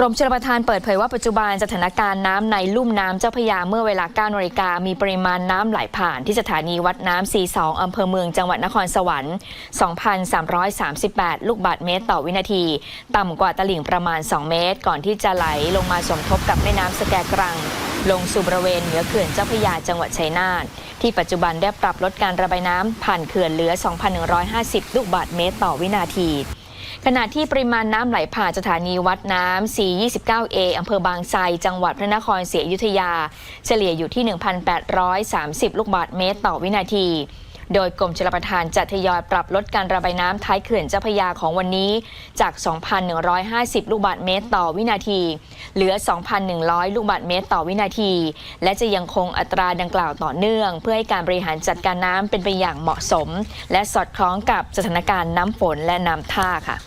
กรมชลประทานเปิดเผยว่าปัจจุบันสถานการณ์น้ำในลุ่มน้ำเจ้าพยาเมื่อเวลา9นาฬิกามีปริมาณน้ำไหลผ่านที่สถานีวัดน้ำ C2 อำเภอเมืองจังหวัดนครสวรรค์ 2,338 ลูกบาศก์เมตรต่อวินาที ต่ำกว่าตลิ่งประมาณ 2 เมตร ก่อนที่จะไหลลงมาสมทบกับแม่น้ำสแกกรัง ลงสู่บริเวณเหนือเขื่อนเจ้าพยาจังหวัดชัยนาทที่ปัจจุบันได้ปรับลดการระบายน้ำผ่านเขื่อนเหลือ 2,150 ลูกบาศก์เมตรต่อวินาที ขณะที่ปริมาณน้ำไหลผ่านสถานีวัดน้ำ C29A อำเภอบางไทรจังหวัดพระนครศรีอยุธยา เฉลี่ยอยู่ที่ 1,830 ลูกบาศก์เมตรต่อวินาที โดยกรมชลประทานจะทยอยปรับลดการระบายน้ำท้ายเขื่อนเจ้าพระยาของวันนี้จาก 2,150 ลูกบาศก์เมตรต่อวินาที เหลือ 2,100 ลูกบาศก์เมตรต่อวินาที และจะยังคงอัตราดังกล่าวต่อเนื่อง เพื่อให้การบริหารจัดการน้ำเป็นไปอย่างเหมาะสม และสอดคล้องกับสถานการณ์น้ำฝนและน้ำท่าค่ะ